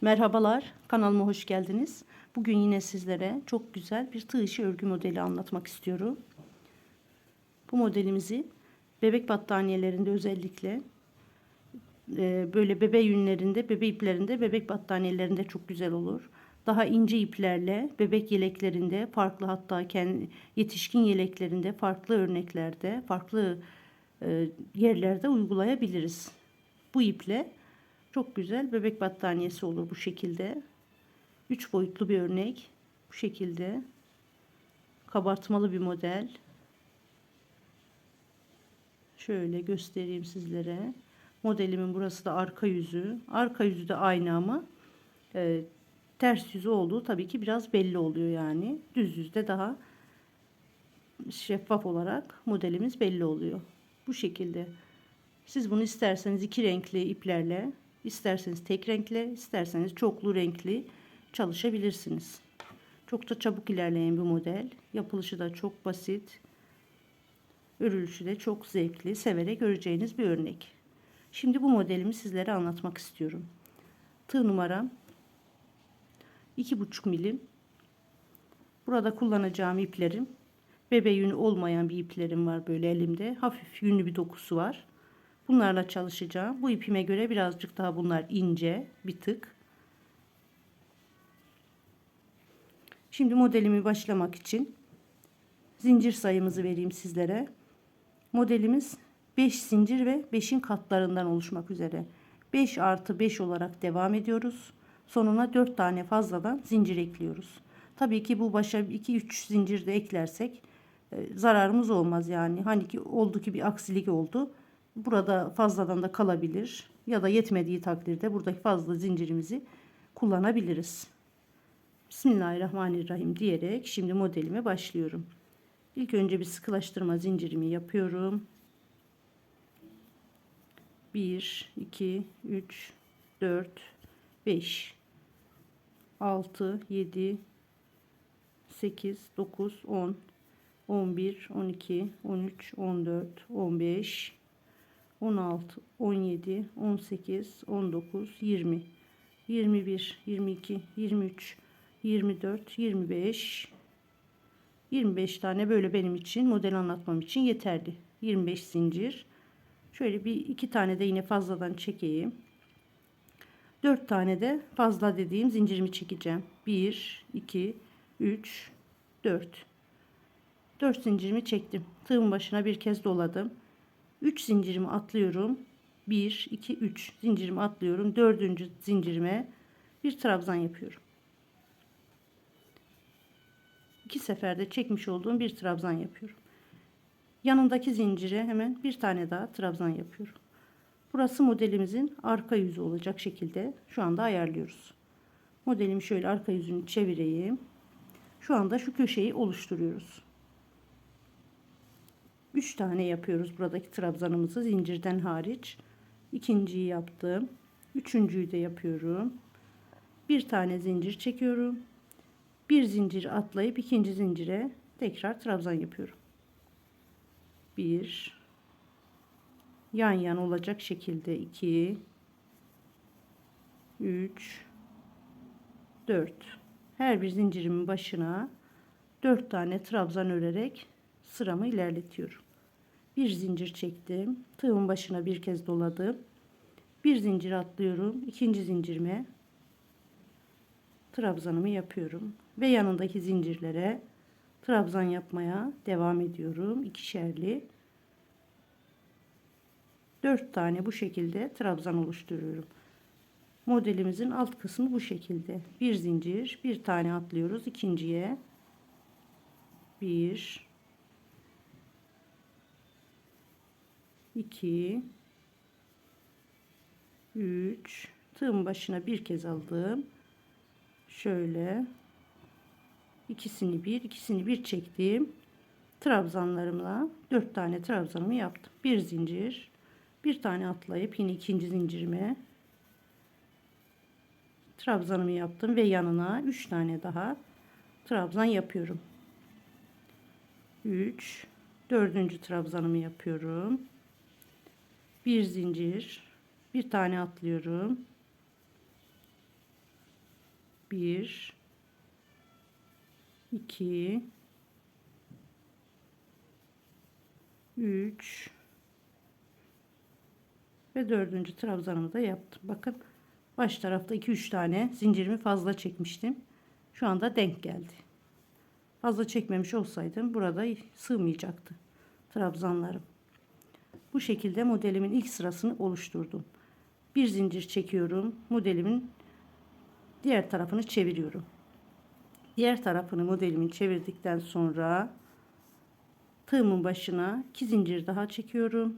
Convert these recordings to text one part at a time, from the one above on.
Merhabalar, kanalıma hoş geldiniz. Bugün yine sizlere çok güzel bir tığ işi örgü modeli anlatmak istiyorum. Bu modelimizi bebek battaniyelerinde özellikle e, böyle bebe yünlerinde, bebe iplerinde, bebek battaniyelerinde çok güzel olur. Daha ince iplerle bebek yeleklerinde, farklı hatta kendi yetişkin yeleklerinde, farklı örneklerde, farklı e, yerlerde uygulayabiliriz. Bu iple çok güzel bebek battaniyesi olur bu şekilde. Üç boyutlu bir örnek. Bu şekilde. Kabartmalı bir model. Şöyle göstereyim sizlere. Modelimin burası da arka yüzü. Arka yüzü de aynı ama e, ters yüzü olduğu tabii ki biraz belli oluyor yani. Düz yüzde daha şeffaf olarak modelimiz belli oluyor. Bu şekilde. Siz bunu isterseniz iki renkli iplerle, isterseniz tek renkle, isterseniz çoklu renkli çalışabilirsiniz. Çok da çabuk ilerleyen bir model. Yapılışı da çok basit. Örülüşü de çok zevkli, severek göreceğiniz bir örnek. Şimdi bu modelimi sizlere anlatmak istiyorum. Tığ numaram 2,5 milim. Burada kullanacağım iplerim bebe yünü olmayan bir iplerim var böyle elimde. Hafif yünlü bir dokusu var. Bunlarla çalışacağım. Bu ipime göre birazcık daha bunlar ince bir tık. Şimdi modelimi başlamak için zincir sayımızı vereyim sizlere. Modelimiz 5 zincir ve 5'in katlarından oluşmak üzere. 5 artı 5 olarak devam ediyoruz. Sonuna 4 tane fazladan zincir ekliyoruz. Tabii ki bu başa 2-3 zincir de eklersek e, zararımız olmaz yani. Hani ki oldu ki bir aksilik oldu. Burada fazladan da kalabilir ya da yetmediği takdirde buradaki fazla zincirimizi kullanabiliriz. Bismillahirrahmanirrahim diyerek şimdi modelime başlıyorum. İlk önce bir sıkılaştırma zincirimi yapıyorum. 1 2 3 4 5 6 7 8 9 10 11 12 13 14 15 16 17 18 19 20 21 22 23 24 25 25 tane böyle benim için model anlatmam için yeterli. 25 zincir. Şöyle bir iki tane de yine fazladan çekeyim. 4 tane de fazla dediğim zincirimi çekeceğim. 1 2 3 4 4 zincirimi çektim. Tığın başına bir kez doladım 3 zincirimi atlıyorum. 1 2 3 zincirimi atlıyorum. 4. zincirime bir trabzan yapıyorum. İki seferde çekmiş olduğum bir trabzan yapıyorum. Yanındaki zincire hemen bir tane daha trabzan yapıyorum. Burası modelimizin arka yüzü olacak şekilde şu anda ayarlıyoruz. Modelimi şöyle arka yüzünü çevireyim. Şu anda şu köşeyi oluşturuyoruz 3 tane yapıyoruz buradaki trabzanımızı zincirden hariç. İkinciyi yaptım. Üçüncüyü de yapıyorum. Bir tane zincir çekiyorum. Bir zincir atlayıp ikinci zincire tekrar trabzan yapıyorum. Bir yan yan olacak şekilde 2 3 4 her bir zincirimin başına 4 tane trabzan örerek sıramı ilerletiyorum bir zincir çektim. Tığın başına bir kez doladım. Bir zincir atlıyorum. İkinci zincirime trabzanımı yapıyorum ve yanındaki zincirlere trabzan yapmaya devam ediyorum. İkişerli. Dört tane bu şekilde trabzan oluşturuyorum. Modelimizin alt kısmı bu şekilde. Bir zincir bir tane atlıyoruz ikinciye. Bir 2 3 tığın başına bir kez aldım. Şöyle. İkisini bir ikisini bir çektim. Trabzanlarımla 4 tane trabzanımı yaptım. Bir zincir. Bir tane atlayıp yine ikinci zincirime trabzanımı yaptım ve yanına 3 tane daha trabzan yapıyorum. 3 dördüncü trabzanımı yapıyorum bir zincir bir tane atlıyorum 1 2 3 ve dördüncü trabzanımı da yaptım. Bakın baş tarafta 2-3 tane zincirimi fazla çekmiştim. Şu anda denk geldi. Fazla çekmemiş olsaydım burada sığmayacaktı trabzanlarım. Bu şekilde modelimin ilk sırasını oluşturdum. Bir zincir çekiyorum. Modelimin diğer tarafını çeviriyorum. Diğer tarafını modelimin çevirdikten sonra tığımın başına iki zincir daha çekiyorum.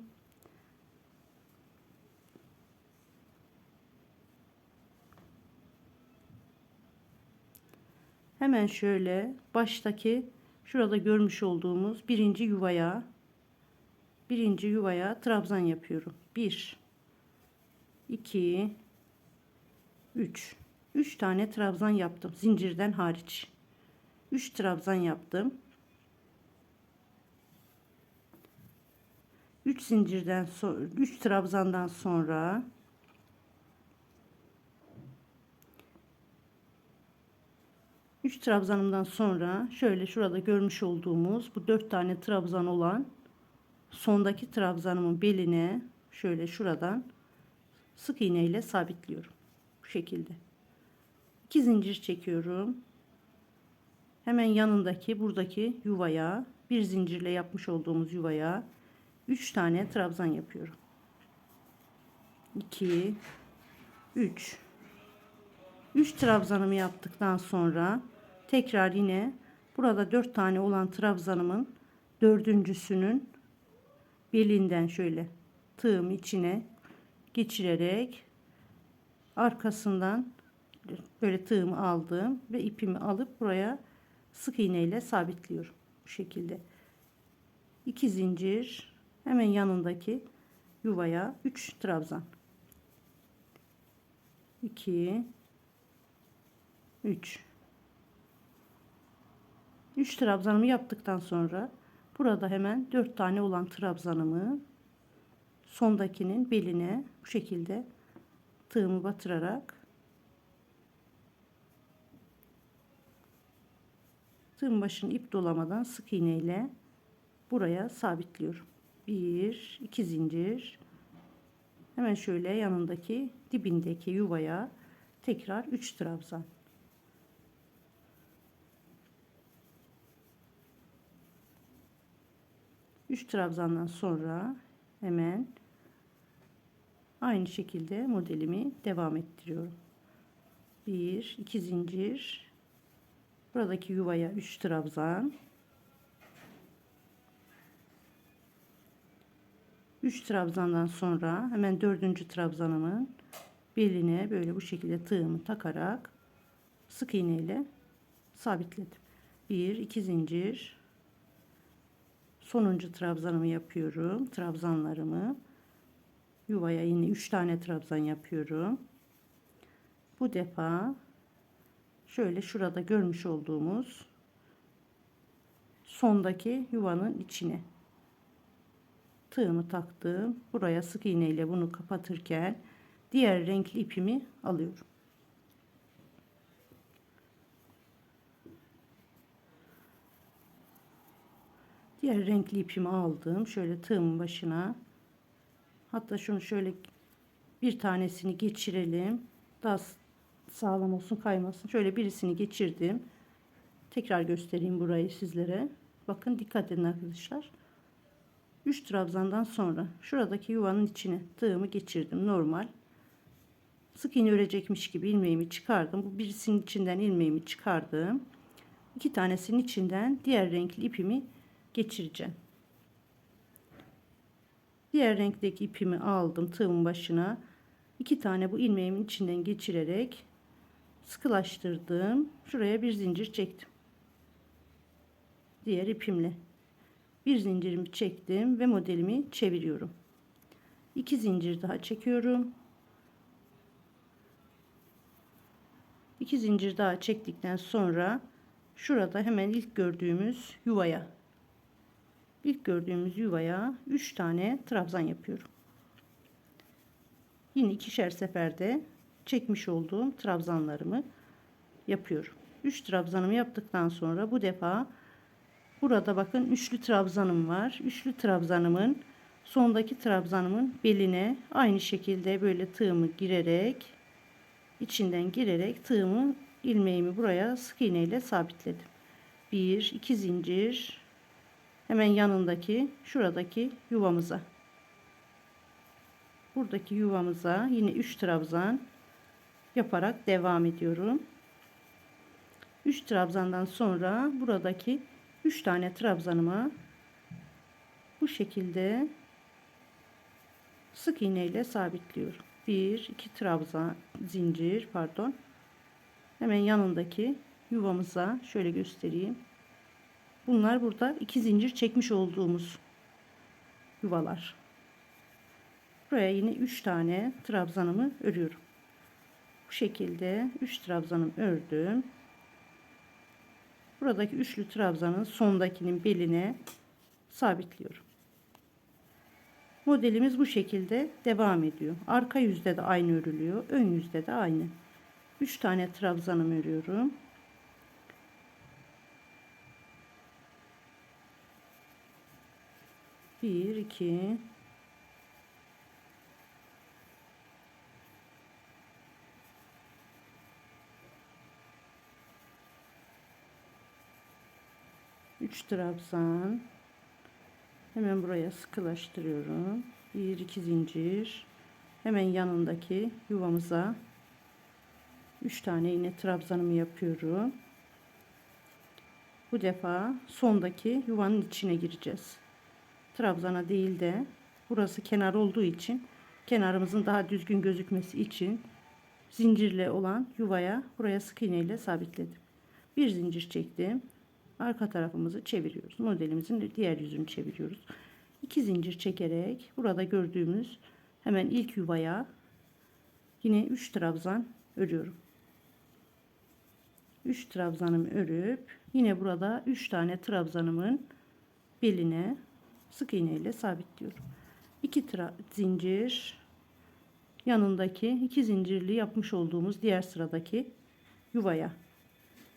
Hemen şöyle baştaki şurada görmüş olduğumuz birinci yuvaya birinci yuvaya trabzan yapıyorum. 1 2 3 3 tane trabzan yaptım zincirden hariç. 3 trabzan yaptım. 3 zincirden sonra 3 trabzandan sonra Üç trabzanımdan sonra şöyle şurada görmüş olduğumuz bu dört tane trabzan olan sondaki trabzanımın beline şöyle şuradan sık iğne ile sabitliyorum. Bu şekilde. 2 zincir çekiyorum. Hemen yanındaki buradaki yuvaya bir zincirle yapmış olduğumuz yuvaya 3 tane trabzan yapıyorum. 2 3 3 trabzanımı yaptıktan sonra tekrar yine burada 4 tane olan trabzanımın dördüncüsünün belinden şöyle tığım içine geçirerek arkasından böyle tığımı aldım ve ipimi alıp buraya sık iğne ile sabitliyorum bu şekilde. 2 zincir hemen yanındaki yuvaya 3 trabzan. 2 3 3 trabzanımı yaptıktan sonra burada hemen 4 tane olan trabzanımı sondakinin beline bu şekilde tığımı batırarak tığım başını ip dolamadan sık iğne ile buraya sabitliyorum. 1 2 zincir hemen şöyle yanındaki dibindeki yuvaya tekrar 3 trabzan 3 trabzandan sonra hemen aynı şekilde modelimi devam ettiriyorum. 1 2 zincir buradaki yuvaya 3 trabzan 3 trabzandan sonra hemen dördüncü trabzanımın beline böyle bu şekilde tığımı takarak sık iğne ile sabitledim. 1 2 zincir sonuncu trabzanımı yapıyorum. Trabzanlarımı yuvaya yine 3 tane trabzan yapıyorum. Bu defa şöyle şurada görmüş olduğumuz sondaki yuvanın içine tığımı taktım. Buraya sık iğne ile bunu kapatırken diğer renkli ipimi alıyorum. Diğer renkli ipimi aldım. Şöyle tığımın başına. Hatta şunu şöyle bir tanesini geçirelim. Daha sağlam olsun kaymasın. Şöyle birisini geçirdim. Tekrar göstereyim burayı sizlere. Bakın dikkat edin arkadaşlar. 3 trabzandan sonra şuradaki yuvanın içine tığımı geçirdim normal. Sık iğne örecekmiş gibi ilmeğimi çıkardım. Bu birisinin içinden ilmeğimi çıkardım. İki tanesinin içinden diğer renkli ipimi geçireceğim. Diğer renkteki ipimi aldım tığımın başına. iki tane bu ilmeğimin içinden geçirerek sıkılaştırdım. Şuraya bir zincir çektim. Diğer ipimle bir zincirimi çektim ve modelimi çeviriyorum. İki zincir daha çekiyorum. İki zincir daha çektikten sonra şurada hemen ilk gördüğümüz yuvaya ilk gördüğümüz yuvaya 3 tane trabzan yapıyorum. Yine ikişer seferde çekmiş olduğum trabzanlarımı yapıyorum. 3 trabzanımı yaptıktan sonra bu defa burada bakın üçlü trabzanım var. Üçlü trabzanımın sondaki trabzanımın beline aynı şekilde böyle tığımı girerek içinden girerek tığımı ilmeğimi buraya sık iğne ile sabitledim. 1 2 zincir hemen yanındaki şuradaki yuvamıza buradaki yuvamıza yine 3 trabzan yaparak devam ediyorum. 3 trabzandan sonra buradaki 3 tane trabzanıma bu şekilde sık iğne ile sabitliyorum. 1 2 trabzan zincir pardon. Hemen yanındaki yuvamıza şöyle göstereyim. Bunlar burada iki zincir çekmiş olduğumuz yuvalar. Buraya yine 3 tane trabzanımı örüyorum. Bu şekilde 3 trabzanım ördüm. Buradaki üçlü trabzanın sondakinin beline sabitliyorum. Modelimiz bu şekilde devam ediyor. Arka yüzde de aynı örülüyor. Ön yüzde de aynı. 3 tane trabzanım örüyorum. Bir, iki, üç trabzan. Hemen buraya sıkılaştırıyorum. Bir iki zincir. Hemen yanındaki yuvamıza 3 tane yine trabzanımı yapıyorum. Bu defa sondaki yuvanın içine gireceğiz trabzana değil de burası kenar olduğu için kenarımızın daha düzgün gözükmesi için zincirle olan yuvaya buraya sık iğne ile sabitledim. Bir zincir çektim. Arka tarafımızı çeviriyoruz. Modelimizin diğer yüzünü çeviriyoruz. 2 zincir çekerek burada gördüğümüz hemen ilk yuvaya yine 3 trabzan örüyorum. 3 trabzanımı örüp yine burada 3 tane trabzanımın beline sık iğne ile sabitliyorum 2 zincir yanındaki 2 zincirli yapmış olduğumuz diğer sıradaki yuvaya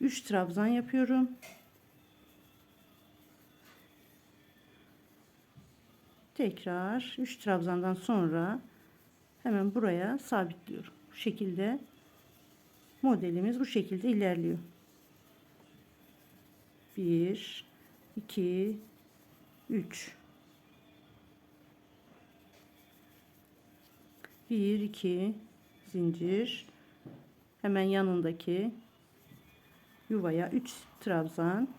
3 trabzan yapıyorum tekrar 3 trabzandan sonra hemen buraya sabitliyorum. Bu şekilde modelimiz bu şekilde ilerliyor. 1 2 3 1 2 zincir. Hemen yanındaki yuvaya 3 trabzan.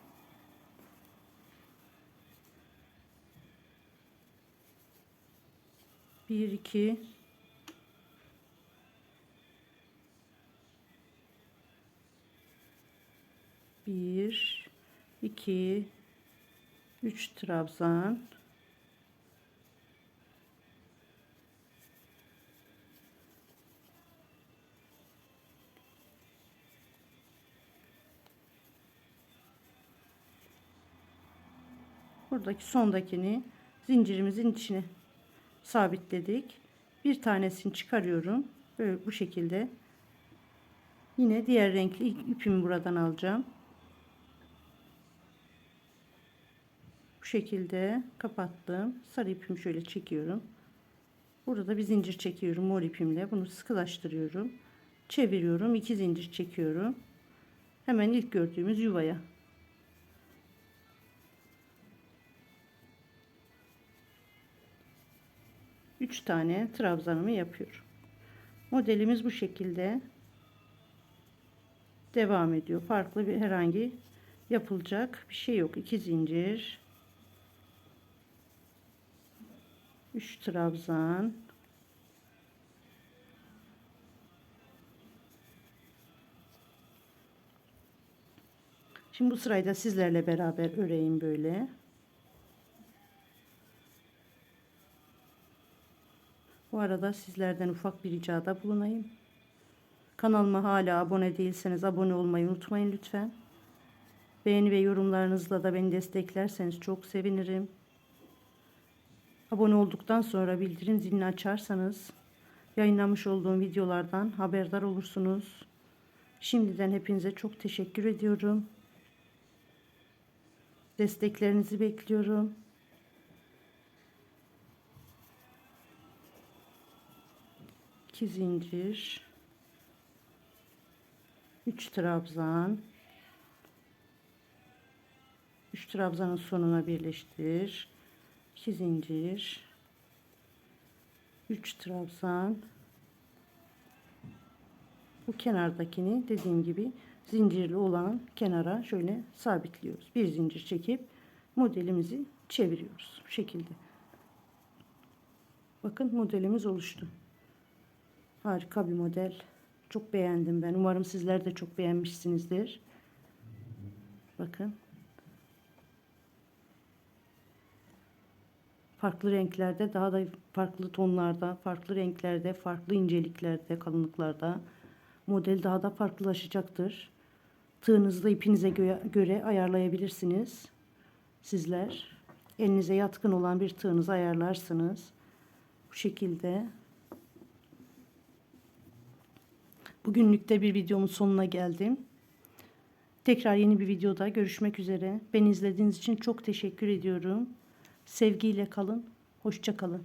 Bir iki. Bir iki üç trabzan buradaki sondakini zincirimizin içine sabitledik. Bir tanesini çıkarıyorum. Böyle bu şekilde. Yine diğer renkli ipimi buradan alacağım. Bu şekilde kapattım. Sarı ipimi şöyle çekiyorum. Burada da bir zincir çekiyorum mor ipimle. Bunu sıkılaştırıyorum. Çeviriyorum. iki zincir çekiyorum. Hemen ilk gördüğümüz yuvaya 3 tane trabzanımı yapıyorum. Modelimiz bu şekilde devam ediyor. Farklı bir herhangi yapılacak bir şey yok. 2 zincir 3 trabzan Şimdi bu sırayı da sizlerle beraber öreyim böyle. Arada sizlerden ufak bir ricada bulunayım. Kanalıma hala abone değilseniz abone olmayı unutmayın lütfen. Beğeni ve yorumlarınızla da beni desteklerseniz çok sevinirim. Abone olduktan sonra bildirim zilini açarsanız yayınlamış olduğum videolardan haberdar olursunuz. Şimdiden hepinize çok teşekkür ediyorum. Desteklerinizi bekliyorum. İki zincir. Üç trabzan. Üç trabzanın sonuna birleştir. İki zincir. Üç trabzan. Bu kenardakini dediğim gibi zincirli olan kenara şöyle sabitliyoruz. Bir zincir çekip modelimizi çeviriyoruz. Bu şekilde. Bakın modelimiz oluştu. Harika bir model. Çok beğendim ben. Umarım sizler de çok beğenmişsinizdir. Bakın. Farklı renklerde, daha da farklı tonlarda, farklı renklerde, farklı inceliklerde, kalınlıklarda model daha da farklılaşacaktır. Tığınızı da ipinize göre, göre ayarlayabilirsiniz. Sizler elinize yatkın olan bir tığınızı ayarlarsınız. Bu şekilde. Bugünlük de bir videomun sonuna geldim. Tekrar yeni bir videoda görüşmek üzere. Beni izlediğiniz için çok teşekkür ediyorum. Sevgiyle kalın. Hoşça kalın.